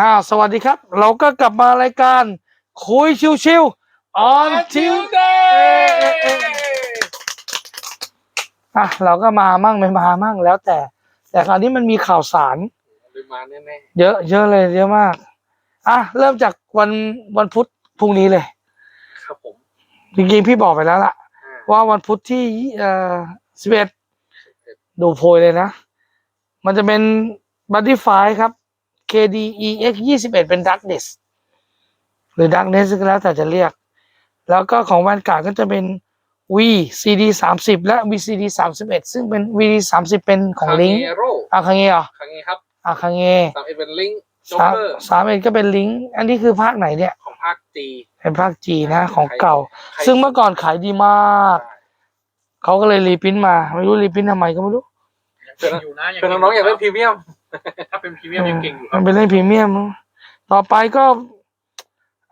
อ้าวสวัสดีครับ เราก็กลับมารายการคุยชิวๆ on Tuesday อะเราก็มามั่งไม่มามั่งแล้วแต่ แต่คราวนี้มันมีข่าวสารปริมาณแน่เยอะเยอะเลยเยอะมาก อะเริ่มจากวันวันพุธพรุ่งนี้เลย ๆครับผมจริงๆพี่บอกไปแล้วล่ะ อ่าว่าวันพุธที่เอ่อสิบเอ็ดดูโพยเลยนะ มันจะเป็นบัตตี้ไฟครับ KDEX ยี่สิบเอ็ดเป็น Darkness หรือ Darkness ก็แล้วแต่จะเรียก แล้วก็ของวันการก็จะเป็น V CD สามสิบและ VCD สามสิบเอ็ดซึ่งเป็น VD สามสิบเป็นของลิงคาเงโร่อาคังเงเหรอคาเงครับอาคังเงสามเอ็ดเป็นลิงจ็อกสามเกอร์สามเอ็ดก็เป็นลิงก์อันนี้คือภาคไหนเนี่ย ของภาคจีเป็นภาคจีนะของเก่าใครซึ่งเมื่อก่อนขายดีมากเขาก็เลยรีพิมพ์มา ไม่รู้รีพิมพ์ทำไมก็ไม่รู้เก่งอยู่นะยังเป็นน้องๆอยากเล่นพรีเมียม ถ้าเป็นพรีเมียมยังเก่งอยู่คมัรับนเป็นเล่นพรีเมียม ต่อไปก็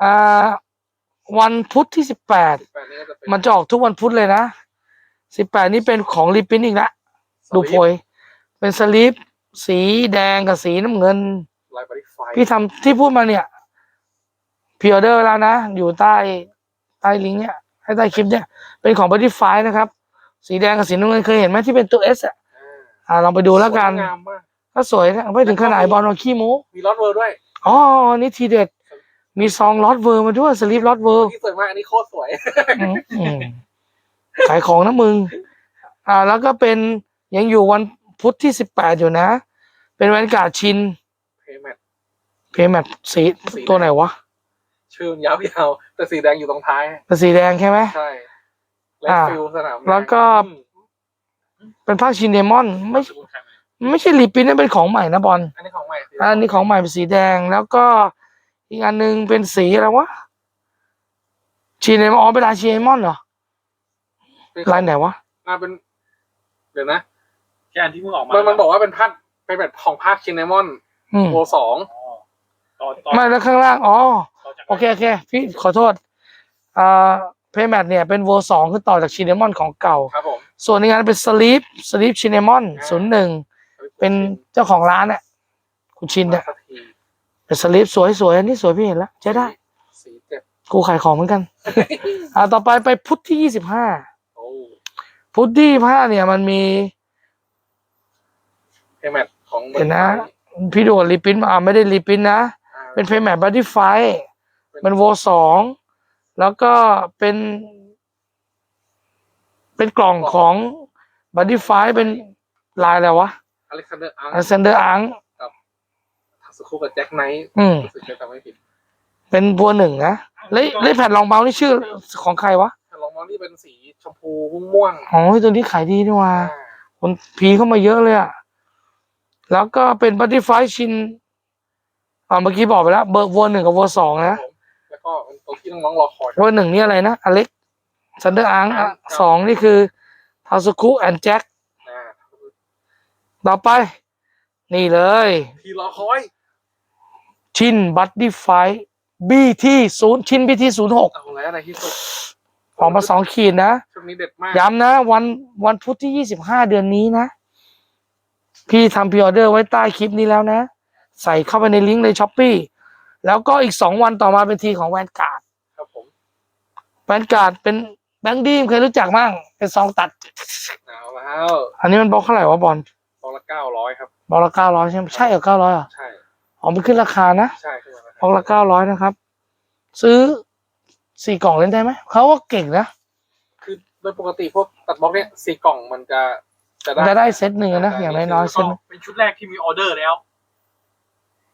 อ่าวันพุธที่สิบแปดแปดนี้ก็จะเป็นมันจะออกทุกวันพุธเลยนะสิบแปดนี่เป็นของรีพิมพ์อีกแล้วดูโพย เป็นสลิปสีแดงกับสีน้ำเงิน ลายบริไฟพี่ทำที่พูดมาเนี่ยพิออเดอร์แล้วนะ อยู่ใต้ใต้ลิงก์เนี่ยให้ใต้คลิปเนี่ย เป็นของบัตตี้ไฟนะครับ สีแดงกับสีน้ำเงินเคยเห็นไหมที่เป็นตัวเอสอะอ่าลองไปดูแล้วกัน สยงามมาก ก็สวยนะไม่ถึงขนาดไอ้บอลโนขี้โม้มีรอดเวอร์ด้วย อ๋อ นี่ทีเด็ด มีซองลอตเวอร์มาด้วยสลิปลอตเวอร์ที่สวยมากอันนี้โคตรสวยอืมอืมขายของนะมึง อ่า แล้วก็เป็นยังอยู่วันพุธที่สิบแปดอยู่นะ เป็นแวนการ์ดชิน เพย์แมทเพย์แมทสีสีตัวไหนวะ ชื่อยาวๆแต่สีแดงอยู่ตรงท้ายเป็นสีแดงใช่ไหมใช่และอ่าฟิลสนามแล้วก็อืมเป็นภาคชินเดมอนไม่ ไม่ใช่รีปรินท์นะเป็นของใหม่นะบอลอันนี้ของใหม่สิอันนี้ของใหม่เป็นสีแดงแล้วก็อีกอันหนึงเป็นสีอะไรวะชินเดมอนอ๋อเป็นลายชินเดมอนเหรอเป็นของลายไหนวะอ่าเป็น เดี๋ยวนะแค่อันที่เพิ่งออกมามันมันบอกว่าเป็นภาคเป็นแบบของภาคชินเนมอนอืมโวสองอ๋อต่อต่อไม่แล้วข้างล่างอ๋อต่อจากโอเคโอเคพี่ขอโทษอ่าเพย์แมทเนี่ยเป็นโวสองคือต่อจากชินเนมอนของเก่าครับผมส่วนในงานเป็นสลีปสลีปชินเนมอนศูนย์หนึ่ง เป็นเจ้าของร้านเนี่ยคุณชินเนี่ยสักทีเป็นสลีปสวยสวยอันนี้สวยพี่เห็นแล้วใช้ได้สีเจ็บกูขายของเหมือนกัน อ่าต่อไปไปพุธที่ยี่สิบห้าโอ้พุธที่ผ้าเนี่ย มันมีเพย์แมทของเห็นนะ พี่ดูรีปรินท์มาอ่าไม่ได้รีปรินท์นะอ่าเป็นเพย์แมทบัตตี้ไฟเป็นโวสองแล้วก็เป็น เป็นกล่องของบัตตี้ไฟเป็นลายอะไรวะอ เล็กซานเดอร์อาร์อ l เซนเดอร์อังทัสคุกับแจ็คไนท์อืมรู้สึกจะจำไม่ผิดเป็นบัวหนึ่งนะแล้วแล้วแผ่นรองเมาส์นี่ชื่อของใครวะลองมองนี่เป็นสีชมพูม่วงอ๋อตัวนี้ขายดีนี่ว่า อ่าคนพีเข้ามาเยอะเลยอะแล้วก็เป็นบัตตี้ไฟชินอ่าเมื่อกี้บอกไปแล้ว เบอร์วัวหนึ่งกับวัวสองครันะบผมแล้วก็เป็นตัวที่น้องๆรอคอย วัวหนึ่งนี่อะไรนะ อเล็กซันเดอร์อังครับสองนี่คือทาสุคุแอนแจ็คอ่า ต่อไป นี่เลย ที่รอคอย ชินบัตตี้ไฟบีที่ศูนย์ชินบีที่ศูนย์หกเอาแล้วในที่สุดออกมาสองขีดนะชุดนี้เด็ดมาก ย้ำนะ วันวันพุธที่ยี่สิบห้าเดือนนี้นะ พี่ทำพิออเดอร์ไว้ใต้คลิปนี้แล้วนะ ใส่เข้าไปในลิงก์เลยช้อปปี้แล้วก็อีกสองวันต่อมาเป็นทีของแวนการ์ดครับผมแวนการ์ดเป็นแบงค์ดีมเคยรู้จักมั่งเป็นซองตัด เอาแล้ว อันนี้มันบล็อกเท่าไหร่วะบอลต องละเก้าร้อยครับบล็อกละเก้าร้อยใช่ไหมใช่เหรอเก้าร้อยอะใช่อ๋อมันขึ้นราคานะใช่ขึ้นมาบล็อกละเก้าร้อยนะครับ ซื้อสี่กล่องเล่นได้ไหมเขาว่าเก่งนะคือโดยปกติพวกตัดบล็อกเนี่ยสี่กล่องมันจะจะได้จะได้เซตหนึ่งอะนะอย่างน้อยๆเซก็ตหนึ่งเป็นชุดแรกที่มีออเดอร์แล้ว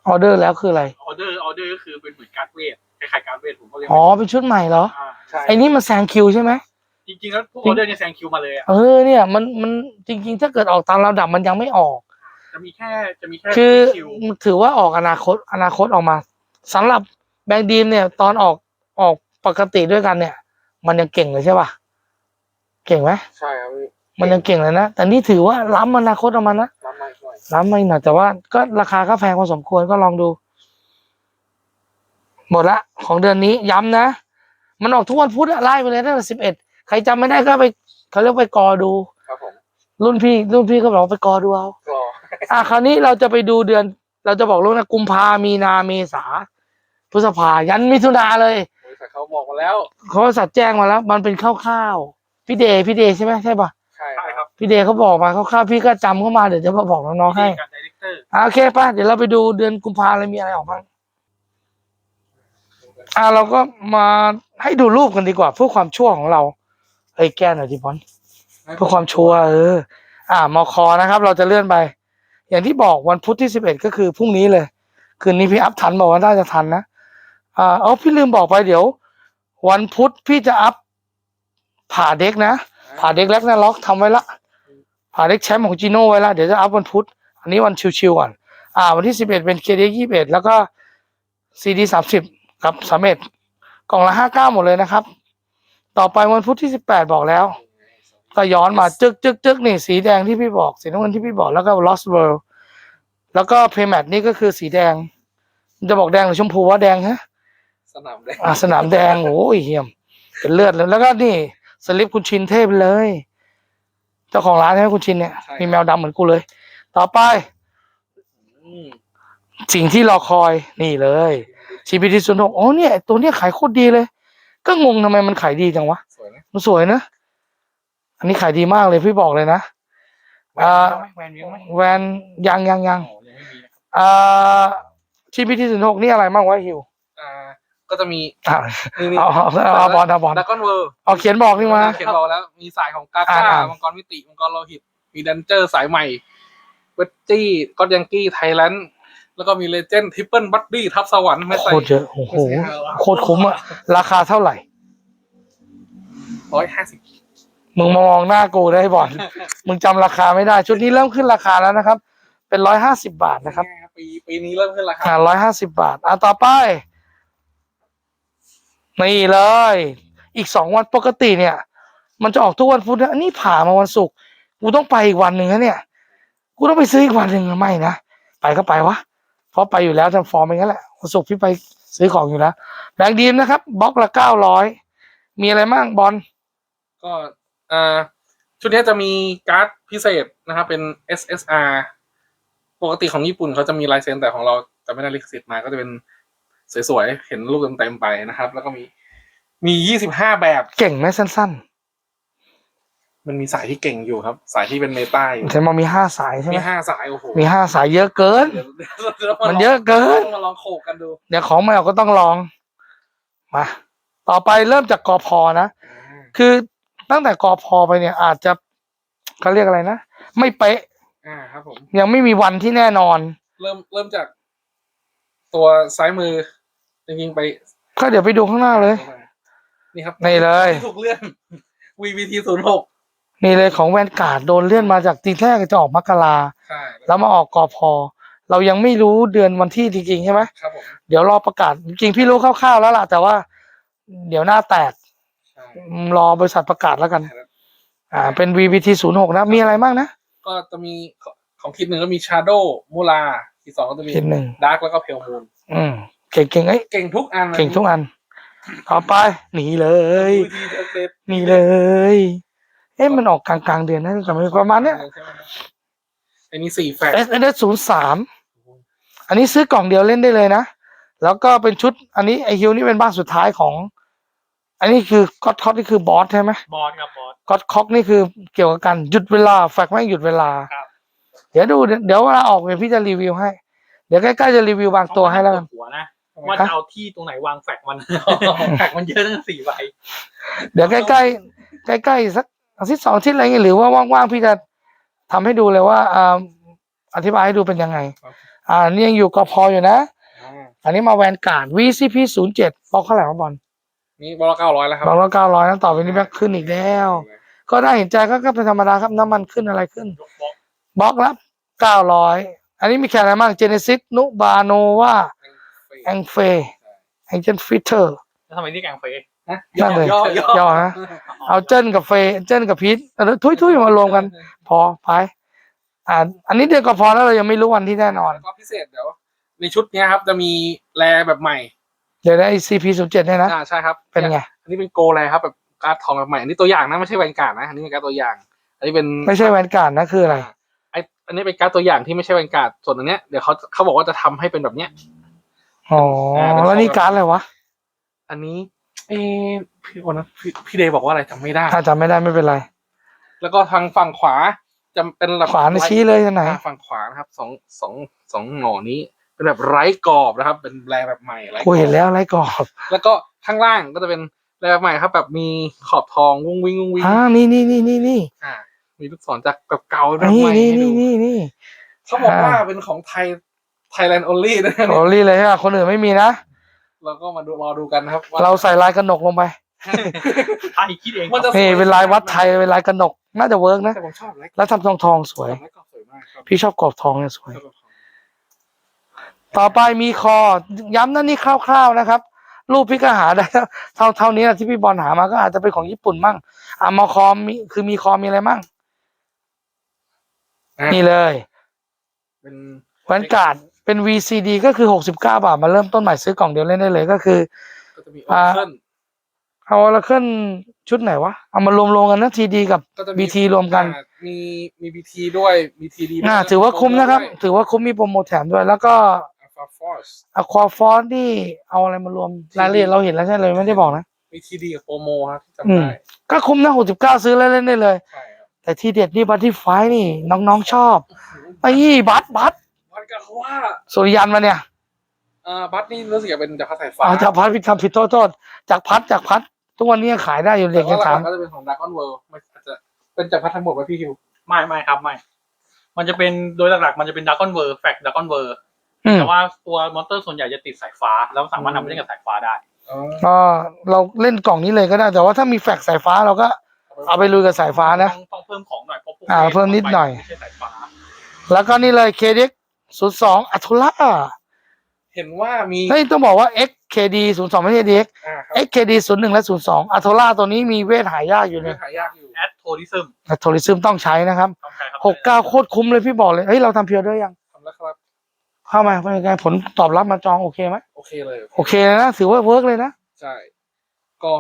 ออเดอร์แล้วคืออะไรออเดอร์ออเดอร์ก็คือเป็นเหมือนการ์ดเวทคล้ายๆการ์ดเวทผมก็เรียกอ๋อเป็นชุดใหม่เหรอ อ่าใช่ไอ้นี่มันแซงคิวใช่ไหมจ ริงๆแล้วพวกออเดอร์เนี่ยแซงคิวมาเลยอะเออเนี่ยมันมันจริง ๆ ถ้าเกิดออกตามลำดับมันยังไม่ออก จะมีแค่จะมีแค่คือคิวถือว่าออกอนาคตอนาคตออกมาสำหรับแบงค์ดีมเนี่ย ตอนออกออกปกติด้วยกันเนี่ย มันยังเก่งเลยใช่ป่ะเก่งไหมใช่ครับพี่มันยังเก่งเลยนะแต่นี่ถือว่าล้ำอนาคตออกมานะรับมาอีกหน่อยล้ำมาอีกหน่อยแต่ว่าก็ราคาก็แพงพอสมควรก็ลองดู หมดละของเดือนนี้ย้ำนะมันออกทุกวันพุธอะไล่ไปเลยตั้งแต่สิบเอ็ด ใครจำไม่ได้ก็ไปเขาเรียกไปกอดู ครับผมรุ่นพี่ รุ่นพี่ก็บอกว่าไปกอดูเอารออะคราวนี้เราจะไปดูเดือน เราจะบอกลูกนะกุมภามีนาเมษาพฤษภายันมิถุนาเลยบริษัทเขาบอกมาแล้ว เขาสัตว์แจ้งมาแล้ว มันเป็นคร่าวๆพี่เดย์พี่เดย์ใช่ไหมใช่ปะใช่ใช่ครับพี่เดย์เขาบอกมาคร่าวๆพี่ก็จำเข้ามาเดี๋ยวจะมาบอกน้องๆให้กับดีเรคเตอร์อะโอเคป่ะเดี๋ยวเราไปดูเดือนกุมภาเลยมีอะไรออกบ้างอะเราก็มาให้ดูรูปกันดีกว่าเพื่อความชั่วของเรา เฮ้ยแก้หน่อยดิบอลเพื่อความชัวร์เออ อ่ามอคอนะครับ เราจะเลื่อนไป อย่างที่บอกวันพุธที่สิบเอ็ดก็คือพรุ่งนี้เลย คืนนี้พี่อัพทันบอกว่าน่าจะทันนะอ่าเอาพี่ลืมบอกไปเดี๋ยว วันพุธพี่จะอัพผ่าเด็กนะผ่าเด็กแรกนะล็อกทำไว้ละผ่าเด็กแชมป์ของจีโน่ไว้ละเดี๋ยวจะอัพวันพุธอันนี้วันชิวๆก่อนอ่า วันที่สิบเอ็ดเป็นเคดียี่สิบเอ็ดแล้วก็ซีดีสามสิบกับสามเอ็ดกล่องละห้าเก้าหมดเลยนะครับ ต่อไปวันพุธที่สิบแปดบอกแล้ว ก็ย้อนมาจึกจึกจึกนี่สีแดงที่พี่บอกสีน้ำเงินที่พี่บอกแล้วก็ Lost World แล้วก็ p a y m a t นี่ก็คือสีแดง จะบอกแดงหรือชมพูว่าแดงฮะ สนามแดงอ่าสนามแดงโอ้ยเฮียม เป็นเลือดเลยแล้วก็นี่สลิปคุณชินเทพเลย เจ้าของร้านใช่ไหมคุณชินเนี่ยมีแมวดำเหมือนกูเลย ต่อไปอืมสิ่งที่รอคอยนี่เลย CPT 0 6อ๋อเนี่ยตัวเนี้ยขายโคตรดีเลย ก็งงทำไมมันขายดีจังวะสวยนะมันสวยนะ อันนี้ขายดีมากเลยพี่บอกเลยนะอ่าแวนเวียงไหมแวนยังยังยังโอ้ยังไม่มีนะครับอ่า GPT 0 6นี่อะไรบ้างวะฮิวอ่า ก็จะมีอะนี่นี่เอาเอาเอาเอาบอลเอาบอลดักกอนเวิร์เอาเขียนบอกนี่มา เขียนบอกแล้ว มีสายของกาอ่าก้าอ่ามังกรมิติ มังกรโลหิต มีดันเจอร์สายใหม่เวจจี้ก็ยังกี้ ไทยแลนด์ แล้วก็มีเลเจนด์ทริปเปิลบัตตี้ทับสวรรค์ไม่โคใส่ตรเยอะโอ้โหโคตรคุ้มอะราคาเท่าไหร่ร้อยห้าสิบมึงมามองหน้ากูได้บอลมึงจำราคาไม่ได้ ชุดนี้เริ่มขึ้นราคาแล้วนะครับ เป็นร้อยห้าสิบาทนะครับ ปีปีนี้เริ่มขึ้นราคาอ่าร้อยห้าสิบาทอ่าต่อไปนี่เลย อีกสองวันปกติเนี่ย มันจะออกทุกวันพุธนะอันนี้ผ่ามาวันศุกร์กูต้องไปอีกวันหนึ่งนะเนี่ย กูต้องไปซื้ออีกวันหนึ่งอะไม่นะ ไปก็ไปวะ เพราะไปอยู่แล้วทำฟอร์มเองนั่นแหละวันศุกร์พี่ไปซื้อของอยู่แล้วแบงค์ดีมนะครับบล็อกละเก้าร้อยมีอะไรบ้างบอลก็อ่าชุดนี้จะมีการ์ดพิเศษนะครับ เป็น SSR ปกติของญี่ปุ่นเขาจะมีลายเซ็นแต่ของเราจะไม่ได้ลิขสิทธิ์มาก็จะเป็นสวยๆ เห็นรูปเต็มๆไปนะครับ แล้วก็มีมียี่สิบห้าแบบเก่งไหมสั้น มันมีสายที่เก่งอยู่ครับ สายที่เป็นเมตาอยู่ๆแต่มามีห้าสายใช่ไหมมีห้าสายโอ้โหมีห้าสายเยอะเกินเดี๋ยวเดี๋ยวดี๋วรามันเยอะเกิน ต้องมาลองโขกกันดูเดี๋ยวของใหม่เราก็ต้องลองมาต่อไปเริ่มจากกอพอนะ คือตั้งแต่กอพอไปเนี่ยอาจจะเขาเรียกอะไรนะ ไม่เป๊ะอ่าครับผม ยังไม่มีวันที่แน่นอน เริ่มเริ่มจาก ตัวซ้ายมือจริงๆไปก็เดี๋ยวไปดูข้างหน้าเลย นี่ครับนี่เลย ที่ถูกเลื่อน VVT ศูนย์หก นี่เลยของแวนการ์ดโดนเลื่อนมาจากทีแรกจะออกมกราใช่แล้วมาออกกอพอ เรายังไม่รู้เดือนวันที่จริงๆใช่ไหมครับผมเดี๋ยวรอประกาศจริงๆพี่รู้คร่าวๆแล้วล่ะ แต่ว่า เดี๋ยวหน้าแตกใช่อืมรอบริษัทประกาศแล้วกัน อ่า เป็น VVT 0 6นะมีอะไรบ้างนะ ก็จะมีของของคิดหนึ่งก็มี Shadow มูลาคิดสองก็จะมีคิดหนึ่ง ดาร์กแล้วก็เพลมูนอืม เก่งๆไอ้ยเก่งทุกอันนะเก่งทุกอัน ต่อไปหนีเลย VVT อัปเดตหนีเลย เอ๊ะมันออกกลางๆเดือนนะจำไม่ประมาณเนี้ยใช่ไหมครับอันนี้สี่แฟก S S ศูนย์สามอันนี้ซื้อกล่องเดียวเล่นได้เลยนะ แล้วก็เป็นชุด อันนี้ไอฮิวนี่เป็นบ้านสุดท้ายของ อันนี้คือก็อตคอกนี่คือบอสใช่ไหมบอสครับบอสก็อตคอกนี่คือเกี่ยวกับการหยุดเวลาแฟกแม่งหยุดเวลาครับเดี๋ยวดูเดี๋ยวเดี๋ยวเวลาออกเนี่ยพี่จะรีวิวให้ เดี๋ยวใกล้ๆจะรีวิวบางตัวให้แล้วกันหัวนะว่าจะเอาที่ตรงไหนวางแฟกมันแฟกมันเยอะตั้งสี่ใบเดี๋ยวใกล้ๆใกล้ๆสัก อาทิตย์สองอาทิตย์อะไรเงี้ยหรือว่าว่างๆพี่จะทำให้ดูเลยว่าอ่าอธิบายให้ดูเป็นยังไง อ่า นี่ยังอยู่กพอยู่นะอ่าอันนี้มาแวนการ์ด VCP ศูนย์เจ็ดบอกเท่าไหร่วะบอลนี่บอลเก้าร้อยแล้วครับบอกว่าเก้าร้อยนั้นต่อไปนี้แบ็คขึ้นอีกแล้ว ก็ได้เห็นใจก็ก็เป็นธรรมดาครับน้ำมันขึ้นอะไรขึ้นยกบล็อกบล็อกละเก้าร้อยอันนี้มีแค่อะไรบ้างเจเนซิสนุบาโนวาแองเฟแองเจนฟิเตอร์แล้วทำไมที่แกงเฟย นะนั่นเลยย่อย่อย่อนะเอาเจนกับเฟเจนกับพีทแล้วทุยทุยๆมารวมกัน พอไป อ่าอันนี้เดือนก็พอแล้วเรายังไม่รู้วันที่แน่นอนแล้วก็พิเศษเดี๋ยวในชุดเนี้ยครับ จะมีแรแบบใหม่เดี๋ยวได้ CP ศูนย์เจ็ดเนี่ยนะอ่าใช่ครับเป็นไงอันนี้เป็นโกแรครับแบบการ์ดทองแบบใหม่อันนี้ตัวอย่างนะไม่ใช่แวนการ์ดนะอันนี้เป็นการ์ดตัวอย่าง อันนี้เป็นไม่ใช่แวนการ์ดนะคืออะไรไอไออันนี้เป็นการ์ดตัวอย่างที่ไม่ใช่แวนการ์ดส่วนอันเนี้ยเดี๋ยวเขาเขาบอกว่าจะทำให้เป็นแบบเนี้ยอ๋ออ่าเป็นแล้วนี่การ์ดอะไรวะอันนี้ เออพี่วันนั้นพี่พี่เดย์บอกว่าอะไรจำไม่ได้ ถ้าจำไม่ได้ไม่เป็นไร แล้วก็ทางฝั่งขวาจะเป็นแบบขวาในชี้เลยที่ไหนอ่าฝั่งขวานะครับสองสองสองหน่อนี้ เป็นแบบไร้กรอบนะครับ เป็นแรงแบบใหม่ไร้กรอบกูเห็นแล้วไรกรอบแล้วก็ข้างล่างก็จะเป็นแรงแบบใหม่ครับ แบบมีขอบทองวุ้งวิงวุ้งวิงอ่านี่นี่นี่นี่นี่อ่า มีลูกศรจากแบบเก่าแบบนี่ใหม่นี่ให้ดูนี่นี่นี่เขาบอกว่าอ่าเป็นของไทย Thailand only นะโรลลี่เลยใช่ไหมคนอื่นไม่มีนะ เราก็มาดูรอดูกันนะครับว่าเราใส่ลายกระหนกลงไปไทยคิดเองมันจะนี่เป็นลายวัดไทยเป็นลายกระหนก น่าจะเวิร์กนะแต่ผมชอบไร้แล้วทำทองทองๆสวยไร้กรอบสวยมากครับพี่ชอบกรอบทองเนี่ยสวยชอบกรอบทองต่อไปมีคอ ย้ำนั่นนี่คร่าวๆนะครับ รูปพี่ก็หาได้เท่าเท่านี้นะที่พี่บอลหามาก็อาจจะเป็นของญี่ปุ่นมั่งอะมอคอมมีคือมีคอมีอะไรมั่งอะนี่เลย เป็น แวนการ์ด เป็น VCD ก็คือ 69 บาท มาเริ่มต้นใหม่ซื้อกล่องเดียวเล่นได้เลยก็คือก็จะมีอ่าเคิลเอาละขึ้นชุดไหนวะ เอามารวมรวมๆกันนะทีดีกับก็จะ BT รวมกันอ่ามีมีบีทีด้วยมีทีดีอ่าถือว่าคุ้มนะครับ ถือว่าคุ้มมีโปรโมทแถมด้วย แล้วก็อัลฟาฟอร์สอะควาฟอนนี่เอาอะไรมารวมรายละเอียดเราเห็นแล้วใช่เลยไม่ได้บอกนะมีทีดีกับโปรโมครับที่อืจำมได้ก็คุ้มนะ69ซื้อแล้วเล่นได้เลยใช่ครับแต่ที่เด็ดนี่บัตที่ไฟนี่น้องๆชอบไอ้บัตบัต บัตรกับว่าสุริยันมาเนี่ยอ่าบัตรนี่รู้สึกจะเป็นจากภาษาสายฟ้าเอาจากพัดผิดคำผิดโทษโทษจากพัดจากพัดทุกวันนี้ยังขายได้อยู่แต่เด็กยัว่างหถามลักๆก็จะเป็นของดาร์กอนเวิลด์มันอาจจะเป็นจากพัฒน์ทั้งหมดว่าพี่ฮิวไม่ไม่ครับไม่ มันจะเป็นโดยหลักๆ มันจะเป็นดากอนเวอร์แฟกดากอนเวอร์อืมแต่ว่าตัวมอนเตอร์ส่วนใหญ่จะติดสายฟ้า แล้วสามารถนำไปเล่นกับสายฟ้าได้ อ๋อก็เราเล่นกล่องนี้เลยก็ได้ แต่ว่าถ้ามีแฟกสายฟ้าเราก็เอาไปลุยกับสายฟ้านะ ต้องต้องเพิ่มของหน่อยเพราะพวกอ่าเพิ่มนิดหน่อย ไม่ใช่สายฟ้าแล้วก็นี่เลย KDX 02อัตุล่าเห็นว่ามีเฮ้ยต้องบอกว่า XKD 02ไม่ใช่ DX อ่าครับ XKD 01และ02อัตุล่าตัวนี้มีเวทหายากอยู่เรื่เนี่อยงหายากอยู่ แอดโทริซึมโทริซึมต้องใช้นะครับต้องใช้ครับ69โคตรคุ้มเลยพี่บอกเลยเฮ้ยเราทำเพียวด้วยยัง ทำแล้วครับ เข้ามาเป็นไงผลตอบรับมาจองโอเคไหมโอเคเลย โอเคเลยนะถือว่าเวิร์กเลยนะ ใช่ ก็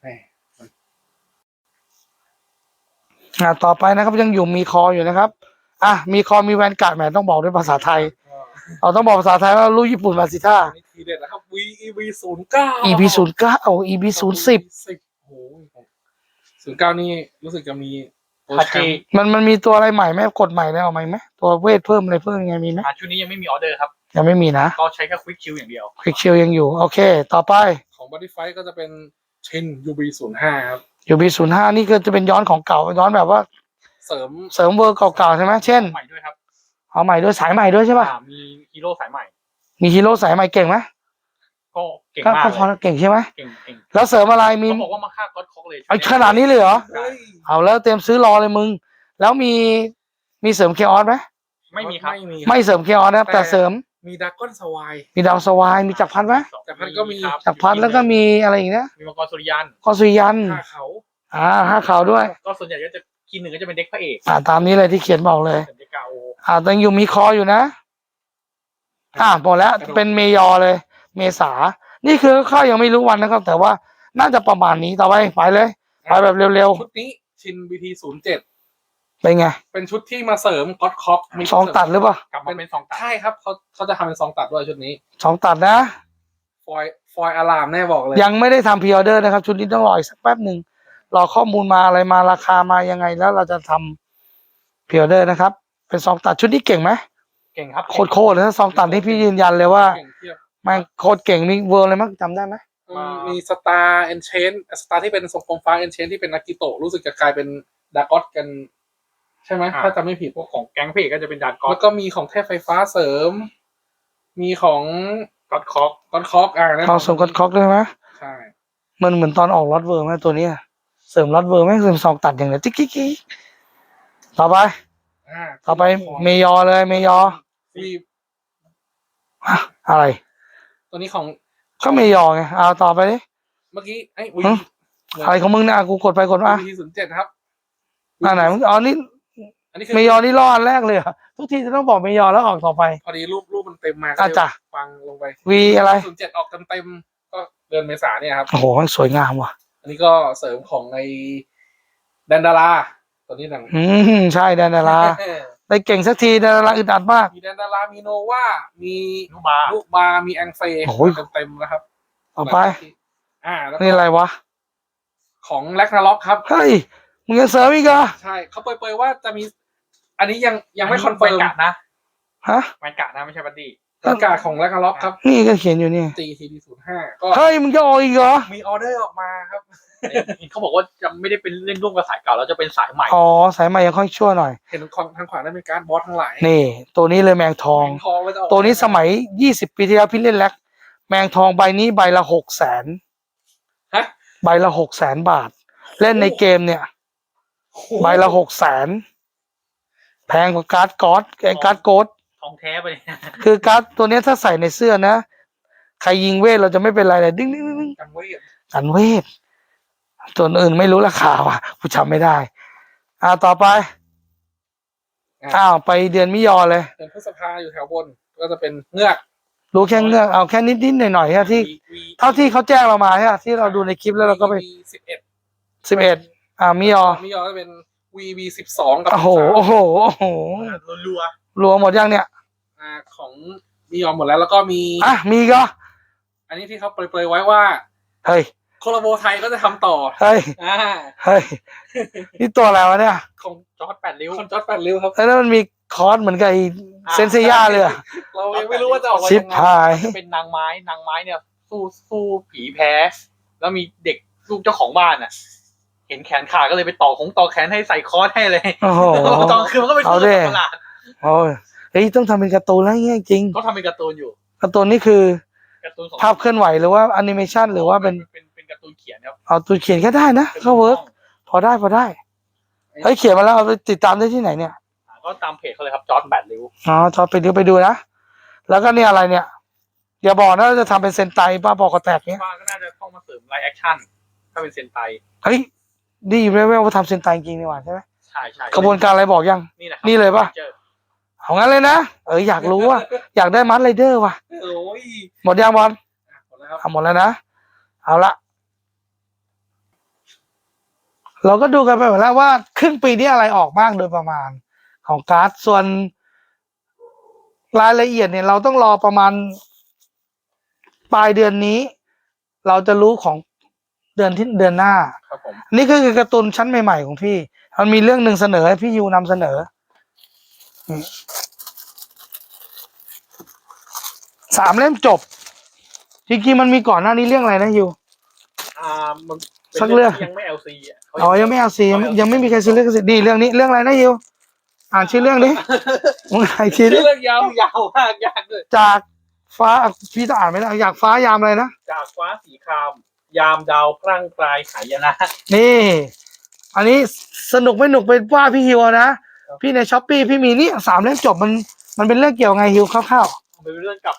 แหมอ่าต่อไปนะครับยังอยู่มีคออยู่นะครับ อะมีคอมีแวนการ์ดแหมต้องบอกด้วยภาษาไทยก็เราต้องบอกภาษาไทยว่ารู้ญี่ปุ่นมาสิท่าอันนี้ทีเด็ดแล้วครับ V E V ศูนย์เก้า EP 0 9เอา EP 0 10สิบโอ้โหศูนย์เก้านี่รู้สึกจะมีตัวฮาแชจิมป์มันมันมีตัวอะไรใหม่ไหมกดใหม่ได้เอาไหมไหมตัวเวทเพิ่มอะไรเพิ่มยังไงมีไหมอ่าชุดนี้ยังไม่มีออเดอร์ครับ ยังไม่มีนะก็ใช้แค่ควิกคิวอย่างเดียวควิกชิลยังอยู่ โอเค ต่อไปของ Body Fight ก็จะเป็นชิน UB ศูนย์ห้าครับอยู่ B 0 5นี่ก็จะเป็นย้อนของเก่าย้อนแบบว่า เสริมเสริมเวอร์เก่าๆใช่ไหมเช่นใหม่ด้วยครับเอาใหม่ด้วยสายใหม่ด้วยใช่ป่ะอ่ามีฮีโร่สายใหม่ มีฮีโร่สายใหม่เก่งไหมก็เก่งก็มากก็พอเลยเก่งใช่ไหมเก่งเก่งแล้วเสริมอะไรมีเขาบอกว่ามาฆ่าก็อดคอกเลยไอ้ขนาดนี้เลยเหรอเฮ้ยเอาแล้วเตรียมซื้อรอเลยมึง แล้วมีมีเสริมเคออสไหมไม่มีครับไม่มีไม่เสริมเคออสนะครับ แต่เสริมมีดากอนสวาย มีดาวสวาย มีจักรพันไหมจักรพรรดิก็มีครับจักรพันแล้วก็มีอะไรอีกนะ มีมังกรสุริยันกอสุริยันฆ่าเขา อ่าห้าขาวด้วย ก็ส่วนใหญ่ก็จะ คีหนึ่งก็จะเป็นเด็กพระเอกอ่าตามนี้เลยที่เขียนบอกเลย เป็นเด็กกาโออ่าตังอยู่มีคออยู่นะ อ่าหมดแล้วเป็นเมยอเลย เมษา นี่คือข้าวยังไม่รู้วันนะครับ แต่ว่าน่าจะประมาณนี้ต่อไปไปเลย ไปแบบเร็วชุดนี้ชิน BT ศูนย์เจ็ดๆเป็นไงเป็นชุดที่มาเสริมก็อดคอกมีสองตัดหรือเปล่ากลับมาเป็นสองตัด ใช่ครับเขาเขาจะทำเป็นสองตัดด้วยชุดนี้สองตัดนะ ฟอยฟอยอะลามแน่บอกเลยยังไม่ได้ทำพ r ออเดอร์นะครับ ชุดนี้ต้องรออีกสักแป๊บหนึ่ง รอข้อมูลมาอะไรมาราคามายังไงแล้วเราจะทำพ r ออเดอร์นะครับ เป็นสองตัดชุดนี้เก่งไหมเก่งครับโคตรโคตรเลยถ้าสองตัดที่พี่ยืนยันเลยว่าเก่งเทียบมันโคตรเก่งมีเวิร์เลยมั้งจำได้ไหมอืมมีสตาร์เอนเชนสตาร์ที่เป็นทรงกลมฟ้าเอนเชนที่เป็นนากิโตะรู้สึกจะกลายเป็นดากอสกัน ใช่ไหมถ้าจำไม่ผิด พวกของแก๊งพระเอกก็จะเป็นดานกอแล้ดวก็มีของเทพไฟฟ้าเสริม มีของก็อดคอกก็อดคอกอ่านะเอาสมกดคอกด้วยไหมใช่ มันเหมือนตอนออกรถเวิร์ไหมตัวเนี้ย เสริมรถเวิร์ไหมเสริมสองตัดอย่างเดียวจิ๊กกิ๊กกิ๊กต่อไป อ่าต่อไปเมยอเลยเมยอฟีอะอะไร ตัวนี้ของก็เมยอไงเอาต่อไปดิ เมื่อกี้ไอ้วีฮะ อะไรของมึงเนี่ยกูกดไปกดมาวีศูนย์เจ็ดครับอ่าไหนมึงอ๋อนี่อันนี้คือเมยอนี่รอดอันแรกเลยเหรอทุกทีจะต้องบอกเมยอแล้วออกต่อไป พอดีรูปรูปมันเต็มมาอะจ้ะ ฟังลงไปวีอะไร ศูนย์เจ็ดออกเต็มเต็มๆก็เดือนเมษาเนี่ยครับโอ้โหมันสวยงามว่ะ อันนี้ก็เสริมของในแดนดาราตัวนี้หนังอืมใช่แดนดาราแดได้เก่งสักทีดาราอึดอัดมาก มีแดนดารามีโนวามีนุบาลูกบามีแองเซโอ้ยเต็มๆนะครับต่อไป อ่าแล้วนี่อะไรวะ ของแล็กนาล็อกครับ เฮ้ย มึงยังเสริมอีกเหรอใช่ เขาเปรยๆว่าจะมี อันนี้ยังยังไม่คอนเฟิร์มแวนกะนะ ฮะแวนกะนะไม่ใช่บัดดี้ ประกาศของแล็กนาล็อกครับนี่ก็เขียนอยู่นี่ GTD ศูนย์ห้าก็เฮ้ยมึงจะออกอีกเหรอมีออเดอร์ออกมาครับเขาบอกว่าจะไม่ได้เป็นเล่นร่วมกับสายเก่าแล้วจะเป็นสายใหม่อ๋อสายใหม่ยังค่อยชั่วหน่อยเห็นของทางขวาได้เป็นการดบอสทั้งหลายนี่ ตัวนี้เลยแมงทองแมงทองว่าจะออกตัวนี้สมัยยี่สิบปีที่แล้วพี่เล่นแล็กแมงทองใบนี้ใบละหกแสนฮะใบละหกแสนบาท เล่นในเกมเนี่ยใบละหกแสนแพงกว่าการ์ดกอดไอ้การ์ดโกด ทองแท้ไปเลยคือการ์ดตัวเนี้ยถ้าใส่ในเสื้อนะ ใครยิงเวทเราจะไม่เป็นไรเลยดึงดึงดึงดึงกันเวทกันเวทตัวอื่นไม่รู้ราคาว่ะกูจำไม่ได้ อ่าต่อไปอ้าวไปเดือนมิยอเลย เดือนพฤษภาอยู่แถวบน ก็จะเป็นเงือกรู้แค่เงือกเอาแค่นิดนิดหน่อยหน่อยๆฮะที่ เท่าที่เขาแจ้งเรามาฮะที่เราดูในคลิปแล้วเราก็ไปสิบเอ็ดสิบเอ็ดอ่ามิยอมิยอจะเป็น VV สิบสองกับโอ้โห13โอ้โหโอ้โหรัว รวมหมดยังเนี่ยอ่าของมิยอหมดแล้วแล้วก็มี อะมีก็ อันนี้ที่เขาเปรยๆไว้ว่า เฮ้ยโคโลโบไทยก็จะทำต่อเฮ้ยอ่าเฮ้ยนี่ตัวอะไรวะเนี่ยของๆจอร์ดแปดริ้วคอนจอร์ดแปดริ้วครับแล้วมันมีคอร์สเหมือนกับไอ้เซนเซียเลยอะเรายังไม่รู้ว่าจะออกมาชิปยังไงหาย จะเป็นนางไม้นางไม้เนี่ย สู้สู้ผีแพ้ แล้วมีเด็กลูกเจ้าของบ้านอะ เห็นแขนขาดก็เลยไปต่อของต่อแขนให้ใส่คอร์สให้เลยโอ้โหแล้วตอนคืนมันก็ไปเอาสู้ดิกับตลาด โอ้ยเฮ้ยต้องทำเป็นการ์ตูนแล้วเงี้ยจริงเขาทำเป็นการ์ตูนอยู่การ์ตูนนี่คือการ์ตูนสองภาพเคลื่อนไหวหรือว่าแอนิเมชันหรือว่าเป็นเป็นเป็นการ์ตูนเขียนครับเอาตัวเขียนก็ได้นะก็เวิร์กพอได้พอได้เฮ้ยเขียนมาแล้วเอาไปติดตามได้ที่ไหนเนี่ยก็ตามเพจเขาเลยครับจอร์ดแปดริ้วอ๋อจอไปดูไปดูนะแล้วก็เนี่ยอะไรเนี่ยอย่าบอกนะว่าจะทำเป็นเซนไตป้าบอกกระแตกเนี้ยว่าก็น่าจะต้องมาเสริมไลฟ์แอคชั่นถ้าเป็นเซนไตเฮ้ยดีแว่วๆว่าทำเซนไตจริงนี่หว่าใช่ไหมใช่ใช่ขบวนการอะไรบอกยังนี่นะนี่เลยปะจอ เอางั้นเลยนะ เอออยากรู้ว่าอยากได้มัดไรเดอร์ว่ะโอ้ยหมดยังบอลอะหมดแล้วครับทำหมดแล้วนะ เอาละเราก็ดูกันไปหมดแล้วว่า ครึ่งปีนี้อะไรออกบ้างโดยประมาณ ของการ์ดส่วนรายละเอียดเนี่ย เราต้องรอประมาณปลายเดือนนี้ เราจะรู้ของเดือนที่เดือนหน้า ครับผม นี่ก็คือการ์ตูนชั้นใหม่ๆของพี่ มันมีเรื่องหนึ่งเสนอให้พี่ยูนำเสนออืม สามเล่มจบ จริงๆมันมีก่อนหน้านี้เรื่องอะไรนะยูอ่ามันป็นสักเรื่อง ที่ยังไม่ LC อะขาอ๋อยังไม่เอาซียังไม่ยังไม่มีใครซื้อเรื่องสิทธิ์นี่เรื่องนี้เรื่องอะไรนะยูอ่านชื่อเรื่องดิมึงอ่านชื่อดิเรื่องยาวยาวมากยากเลยจากฟ้าอะพี่ต้องอ่านไม่ได้อยากฟ้ายามอะไรนะ จากฟ้าสีคราม ยามดาวพร่างพรายหายนะนี่ อันนี้สนุกไม่หนุกเป็นว่าพี่ฮิวเอานะ พี่ในช้อปปี้พี่มีนี่สามเล่มจบมันมันเป็นเรื่องเกี่ยวไงฮิวคร่าวมันเป็นเรื่องกับ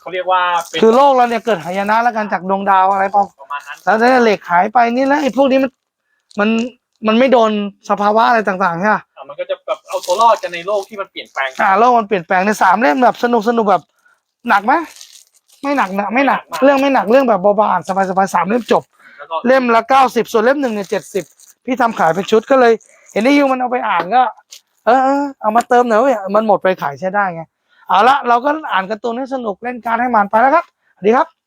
เขาเรียกว่าเป็นๆคือโลกเราเนี่ยเกิดหายนะแล้วกันจากดวงดาวอะไรประประมาณนั้นแล้วเนี่ยเหล็กหายไปนี่แล้วไอ้พวกนี้มันมันมันไม่โดนสภาวะอะไรต่างๆใช่ไหมอะมันก็จะแบบเอาตัวรอดกันในโลกที่มันเปลี่ยนแปลงอ่าโลกมันเปลี่ยนแปลงในสามเล่มแบบสนุกสนุกแบบหนักไหมไม่หนักนะไม่หนัก เรื่องไม่หนักเรื่องแบบเบาๆอ่านสบายๆสามเล่มจบ แล้วก็เล่มละเก้าสิบส่วนเล่มหนึ่งเนี่ยเจ็ดสิบพี่ทำขายเป็นชุดก็เลย เห็นไอ้ยูมันเอาไปอ่านก็ เออเออเอามาเติมหน่อยเว้ยมันหมดไปขายใช้ได้ไงเอาละเราก็อ่านการ์ตูนให้สนุกเล่นการให้มันไปแล้วครับสวัสดีครับ